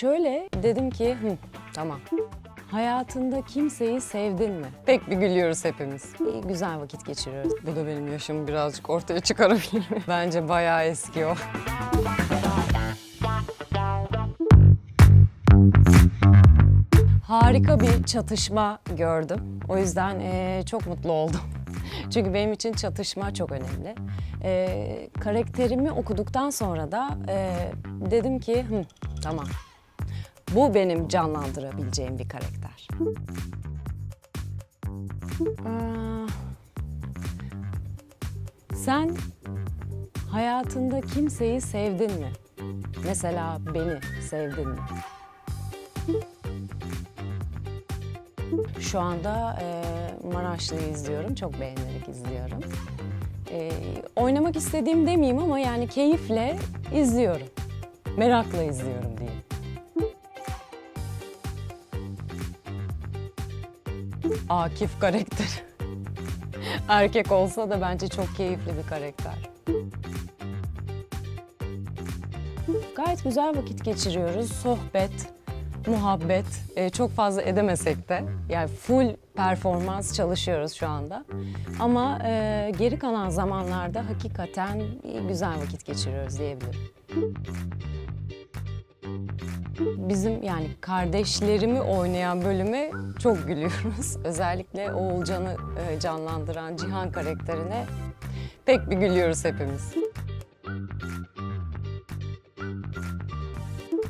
şöyle dedim ki Hı, tamam. Hayatında kimseyi sevdin mi? Pek bir gülüyoruz hepimiz. İyi, güzel vakit geçiriyoruz. Bu da benim yaşımı birazcık ortaya çıkarabilir? Bence bayağı eski o. Harika bir çatışma gördüm. O yüzden eee, çok mutlu oldum. Çünkü benim için çatışma çok önemli. Eee, karakterimi okuduktan sonra da eee, dedim ki Hı, tamam bu benim canlandırabileceğim bir karakter. Aa, sen hayatında kimseyi sevdin mi? Mesela beni sevdin mi? Şu anda e, Maraşlı'yı izliyorum. Çok beğenerek izliyorum. E, oynamak istediğim demeyeyim ama yani keyifle izliyorum. Merakla izliyorum diyeyim. Akif karakteri. Erkek olsa da bence çok keyifli bir karakter. Gayet güzel vakit geçiriyoruz. Sohbet, muhabbet. Ee, çok fazla edemesek de. Yani full performans çalışıyoruz şu anda. Ama e, geri kalan zamanlarda hakikaten güzel vakit geçiriyoruz diyebilirim. Bizim yani kardeşlerimi oynayan bölüme çok gülüyoruz. Özellikle Oğulcan'ı e, canlandıran Cihan karakterine pek bir gülüyoruz hepimiz.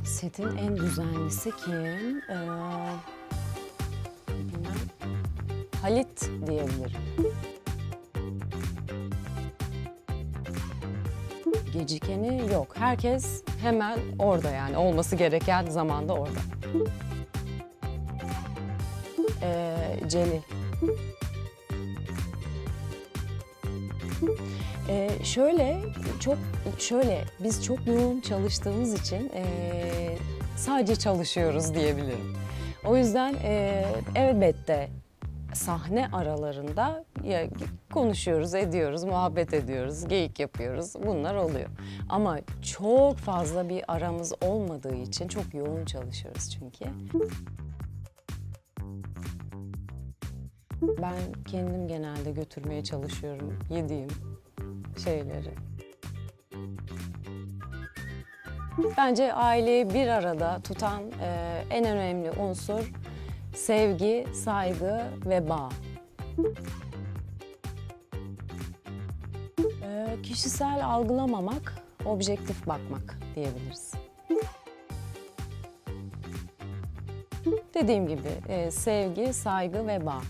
Setin en düzenlisi kim? Ee. Halit diyebilirim. Gecikeni yok. Herkes hemen orada yani olması gereken zamanda orada. Ee, Celil. Ee, şöyle çok şöyle biz çok yoğun çalıştığımız için ee, sadece çalışıyoruz diyebilirim. O yüzden ee, elbette sahne aralarında ya konuşuyoruz, ediyoruz, muhabbet ediyoruz, geyik yapıyoruz. Bunlar oluyor. Ama çok fazla bir aramız olmadığı için çok yoğun çalışıyoruz çünkü. Ben kendim genelde götürmeye çalışıyorum yediğim şeyleri. Bence aileyi bir arada tutan e, en önemli unsur sevgi, saygı ve bağ. Kişisel algılamamak, objektif bakmak diyebiliriz. Dediğim gibi e, sevgi, saygı ve bağ.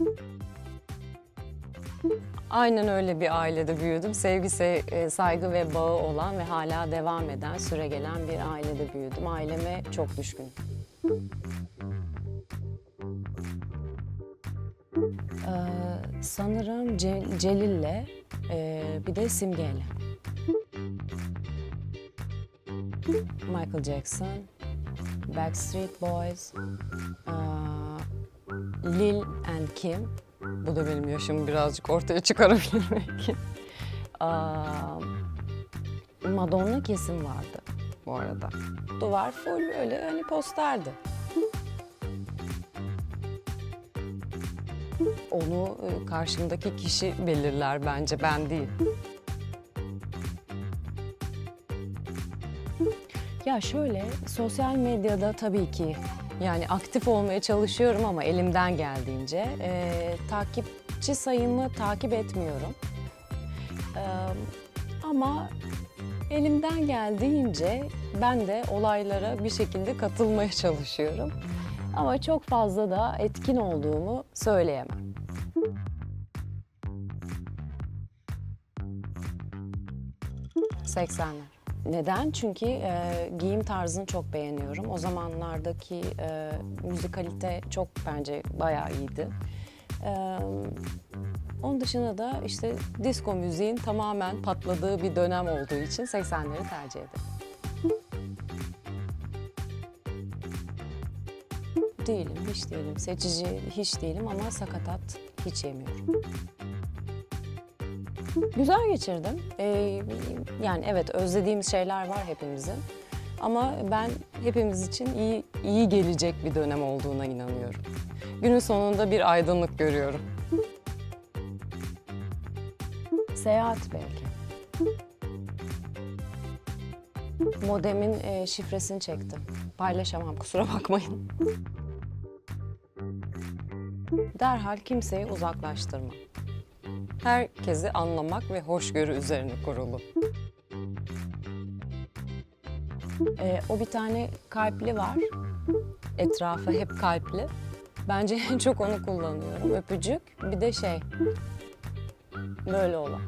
Aynen öyle bir ailede büyüdüm. Sevgi, se- e, saygı ve bağı olan ve hala devam eden, süregelen bir ailede büyüdüm. Aileme çok düşkünüm. Ee, sanırım Ce- Celil'le e, bir de Simge'yle. Michael Jackson, Backstreet Boys, aa, Lil and Kim. Bu da benim yaşımı birazcık ortaya çıkarabilir belki. Aa, Madonna kesin vardı bu arada. Duvar full öyle hani posterdi. Onu e, karşımdaki kişi belirler bence ben değil. Ya şöyle sosyal medyada tabii ki yani aktif olmaya çalışıyorum ama elimden geldiğince e, takipçi sayımı takip etmiyorum. E, ama elimden geldiğince ben de olaylara bir şekilde katılmaya çalışıyorum. Ama çok fazla da etkin olduğumu söyleyemem. ...80'ler. Neden? Çünkü e, giyim tarzını çok beğeniyorum. O zamanlardaki e, müzikalite çok bence bayağı iyiydi. E, onun dışında da işte disco müziğin tamamen patladığı bir dönem olduğu için 80'leri tercih ederim. Değilim, hiç değilim. Seçici hiç değilim ama sakatat hiç yemiyorum. Güzel geçirdim. Ee, yani evet özlediğimiz şeyler var hepimizin. Ama ben hepimiz için iyi iyi gelecek bir dönem olduğuna inanıyorum. Günün sonunda bir aydınlık görüyorum. Seyahat belki. Modemin e, şifresini çektim. Paylaşamam kusura bakmayın. Derhal kimseyi uzaklaştırma. Herkesi anlamak ve hoşgörü üzerine kurulu. E, o bir tane kalpli var. Etrafı hep kalpli. Bence en çok onu kullanıyorum. Öpücük bir de şey böyle olan.